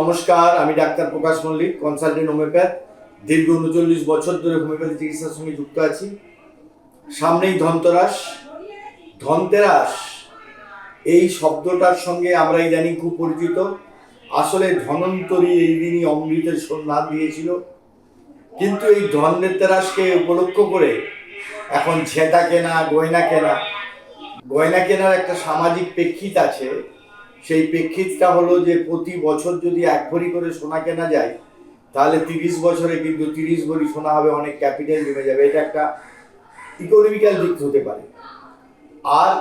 নমস্কার, আমি doctor Prakash Mallick consultant homeopath দীর্ঘ উনচল্লিশ বছর ধরে হোমিওপ্যাথি চিকিৎসার সঙ্গে যুক্ত আছি। সামনেই ধনতেরাস। ধনতেরাস, এই শব্দটার সঙ্গে আমরা ইদানিং খুব পরিচিত। আসলে ধনন্তরী এই দিনই অমৃতের সন্ধান দিয়েছিল। কিন্তু এই ধনতেরাসকে উপলক্ষ করে এখন ঝেঁটা কেনা, গয়না কেনা। গয়না কেনার একটা সামাজিক প্রেক্ষিত আছে। সেই প্রেক্ষিতটা হলো যে প্রতি বছর যদি এক ভরি করে সোনা কেনা যায়, তাহলে তিরিশ বছরে কিন্তু তিরিশ ভরি সোনা হবে, অনেক ক্যাপিটাল জমে যাবে। এটা একটা ইকোনমিক্যাল দিক হতে পারে। আর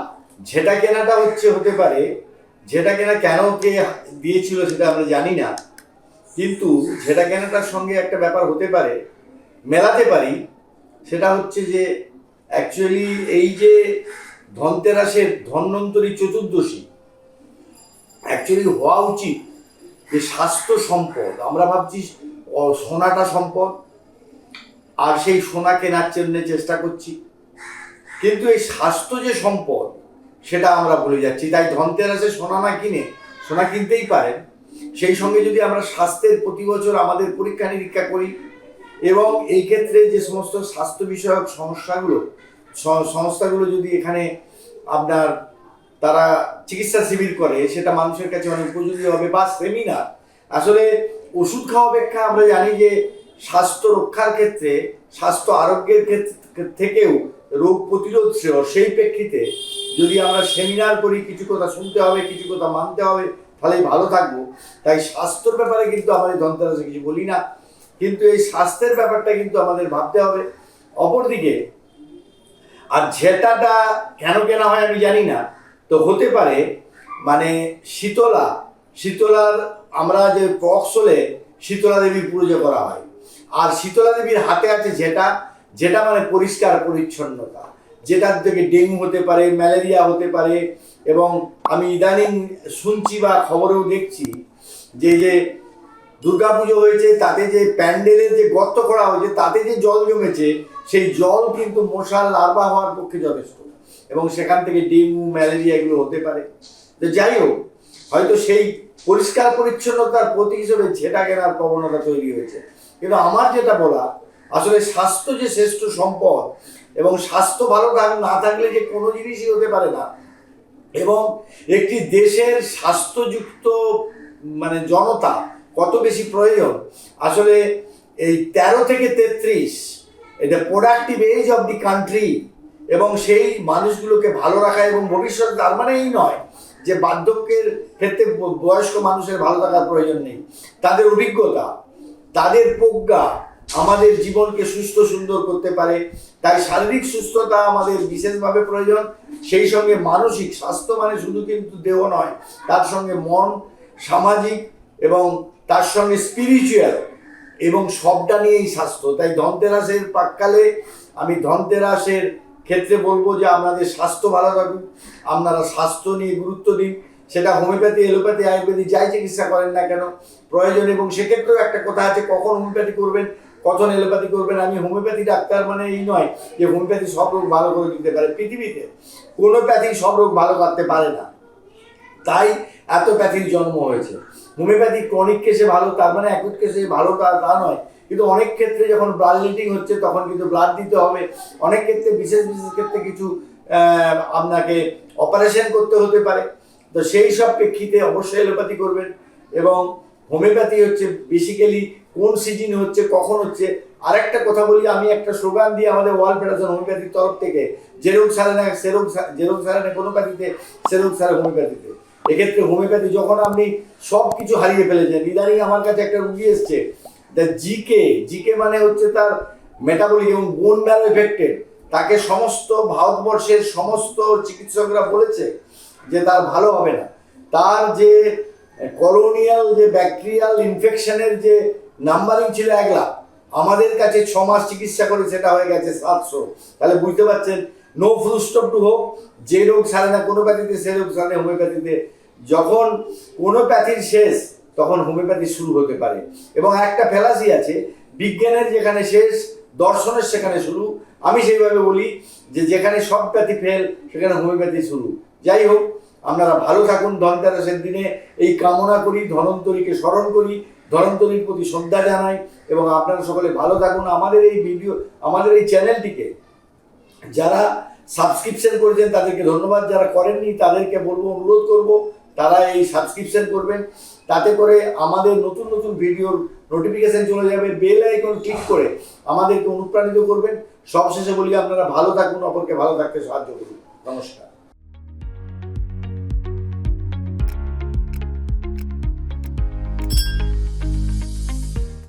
যেটা কেনাটা হচ্ছে, হতে পারে, যেটা কেনা কেন কে দিয়েছিল সেটা আমরা জানি না, কিন্তু যেটা কেনাটার সঙ্গে একটা ব্যাপার হতে পারে, মেলাতে পারি, সেটা হচ্ছে যে অ্যাকচুয়ালি এই যে ধনতেরাসের ধন্বন্তরী চতুর্দশী অ্যাকচুয়ালি হওয়া উচিত যে স্বাস্থ্য সম্পদ, আমরা ভাবছি সোনাটা সম্পদ, আর সেই সোনা কেনার জন্য চেষ্টা করছি। কিন্তু এই স্বাস্থ্য যে সম্পদ, সেটা আমরা ভুলে যাচ্ছি। তাই ধনতেরাসে সোনা না কিনে, সোনা কিনতেই পারেন। সেই সঙ্গে যদি আমরা স্বাস্থ্যের প্রতি বছর আমাদের পরীক্ষা নিরীক্ষা করি, এবং এই ক্ষেত্রে যে সমস্ত স্বাস্থ্য বিষয়ক সমস্যাগুলো সংস্থাগুলো যদি এখানে আপনার তারা চিকিৎসা শিবির করে, সেটা মানুষের কাছে অনেক উপযোগী হবে বা সেমিনার আসলে ওষুধ খাওয়া অপেক্ষা আমরা জানি যে স্বাস্থ্য রক্ষার ক্ষেত্রে, স্বাস্থ্য আরোগ্যের ক্ষেত্রে, থেকেও রোগ প্রতিরোধ শ্রেয় সেই প্রেক্ষিতে যদি আমরা সেমিনার করি, কিছু কথা শুনতে হবে, কিছু কথা মানতে হবে তাহলেই ভালো থাকব। তাই স্বাস্থ্যর ব্যাপারে কিন্তু আমাদের ধনতেরাসে কিছু বলি না। কিন্তু এই স্বাস্থ্যের ব্যাপারটা কিন্তু আমাদের ভাবতে হবে। অপরদিকে, আর ঝেটাটা কেন কেনা হয় আমি জানি না তো হতে পারে মানে শীতলা, শীতলার আমরা যে পক্স হলে শীতলা দেবীর পুজো করা হয়। আর শীতলা দেবীর হাতে আছে যেটা যেটা মানে পরিষ্কার পরিচ্ছন্নতা। যেটার থেকে ডেঙ্গু হতে পারে, ম্যালেরিয়া হতে পারে, এবং আমি ইদানিং শুনছি বা খবরেও দেখছি যে যে দুর্গাপুজো হয়েছে, তাতে যে প্যান্ডেলের যে গর্ত করা হয়েছে, তাতে যে জল জমেছে সেই জল কিন্তু মশার লার্ভা হওয়ার পক্ষে যথেষ্ট। এবং সেখান থেকে ডেঙ্গু ম্যালেরিয়া এগুলো হতে পারে। তো যাই হোক, হয়তো সেই পরিষ্কার পরিচ্ছন্নতার প্রতি হিসেবে ঝেঁটা কেনার প্রবণতা তৈরি হয়েছে। কিন্তু আমার যেটা বলা আসলে স্বাস্থ্য যে শ্রেষ্ঠ সম্পদ এবং স্বাস্থ্য ভালো না থাকলে যে কোনো জিনিসই হতে পারে না, এবং একটি দেশের স্বাস্থ্যযুক্ত মানে জনতা কত বেশি প্রয়োজন, আসলে এই তেরো থেকে তেত্রিশ এটা productive age of the country এবং সেই মানুষগুলোকে ভালো রাখা এবং ভবিষ্যৎ তার মানে এই নয় যে বার্ধক্যের ক্ষেত্রে বয়স্ক মানুষের ভালো থাকার প্রয়োজন নেই। তাদের অভিজ্ঞতা, তাদের প্রজ্ঞা আমাদের জীবনকে সুস্থ সুন্দর করতে পারে। তাই শারীরিক সুস্থতা আমাদের বিশেষভাবে প্রয়োজন। সেই সঙ্গে মানসিক স্বাস্থ্য মানে শুধু কিন্তু দেহ নয়, তার সঙ্গে মন, সামাজিক এবং তার সঙ্গে স্পিরিচুয়াল এবং সবটা নিয়েই স্বাস্থ্য। তাই ধনতেরাসের প্রাককালে আমি ধনতেরাসের ক্ষেত্রে বলব যে আপনাদের স্বাস্থ্য ভালো থাকুক আপনারা স্বাস্থ্য নিয়ে গুরুত্ব দিন। সেটা হোমিওপ্যাথি এলোপ্যাথি আয়ুর্বেদিক যাই চিকিৎসা করেন না কেন, প্রয়োজন এবং সেক্ষেত্রেও একটা কথা আছে, কখন হোমিওপ্যাথি করবেন, কখন এলোপ্যাথি করবেন? আমি হোমিওপ্যাথি ডাক্তার মানে এই নয় যে হোমিওপ্যাথি সব রোগ ভালো করে দিতে পারে। পৃথিবীতে কোনো প্যাথি সব রোগ ভালো করতে পারে না। তাই এত প্যাথির জন্ম হয়েছে। হোমিওপ্যাথি ক্রনিক কেসে ভালো, তার মানে অ্যাকুট কেসে ভালো তা তা নয়। কিন্তু অনেক ক্ষেত্রে যখন ব্লাড লিটিং হচ্ছে, তখন কিন্তু ব্লাড দিতে হবে। অনেক ক্ষেত্রে, বিশেষ বিশেষ ক্ষেত্রে কিছু আপনাকে অপারেশন করতে হতে পারে। তো সেই সব প্রেক্ষিতে অবশ্যই এলোপ্যাথি করবেন। এবং হোমিওপ্যাথি হচ্ছে বেসিক্যালি কোন সিজন হচ্ছে, কখন হচ্ছে। আরেকটা কথা বলি, আমি একটা স্লোগান দিয়ে আমাদের ওয়ার্ল্ড ফেডারেশন হোমিওপ্যাথির তরফ থেকে, যে সারে না, সে রোগ সারে না কোনো প্যাথিতে সে রোগ সারে হোমিওপ্যাথিতে। এক্ষেত্রে হোমিওপ্যাথি যখন আপনি সব কিছু হারিয়ে ফেলেছেন, ইদানিং আমার কাছে একটা রুগী এসছে জিকে জিকে মানে হচ্ছে তার মেটাবলিক এবং বোন ম্যারো এফেক্টেড তাকে সমস্ত ভারতবর্ষের সমস্ত চিকিৎসকরা বলেছে যে তার ভালো হবে না। তার যে করোনিয়াল যে ব্যাকটেরিয়াল ইনফেকশনের যে নাম্বারিং ছিল এক লাখ, আমাদের কাছে ছ মাস চিকিৎসা করে সেটা হয়ে গেছে সাতশো। তাহলে বুঝতে পারছেন নো ফুল স্টপ টু হোক যে রোগ সারে না, কোনো প্যাথিতে সে রোগ সারে হোমিওপ্যাথিতে। যখন কোনো প্যাথির শেষ, তখন হোমিওপ্যাথি শুরু হতে পারে। এবং একটা ফেলাসি আছে, বিজ্ঞানের যেখানে শেষ, দর্শনের সেখানে শুরু। আমি সেইভাবে বলি যে, যেখানে সব প্যাথি ফেল সেখানে হোমিওপ্যাথি শুরু। যাই হোক, আপনারা ভালো থাকুন ধনতেরাসের দিনে। এই কামনা করি, ধনন্তরীকে স্মরণ করি, ধনন্তরীর প্রতি শ্রদ্ধা জানাই। এবং আপনারা সকলে ভালো থাকুন। আমাদের এই ভিডিও আমাদের এই চ্যানেলটিকে যারা সাবস্ক্রিপশন করেছেন, তাদেরকে ধন্যবাদ। যারা করেননি, তাদেরকে বলব, অনুরোধ করব, তারা এই সাবস্ক্রিপশন করবেন। তাতে করে আমাদের নতুন নতুন ভিডিওর নোটিফিকেশান চলে যাবে। বেল আইকন ক্লিক করে আমাদেরকে অনুপ্রাণিত করবেন। সবশেষে বলি, আপনারা ভালো থাকুন, অপরকে ভালো থাকতে সাহায্য করুন। নমস্কার।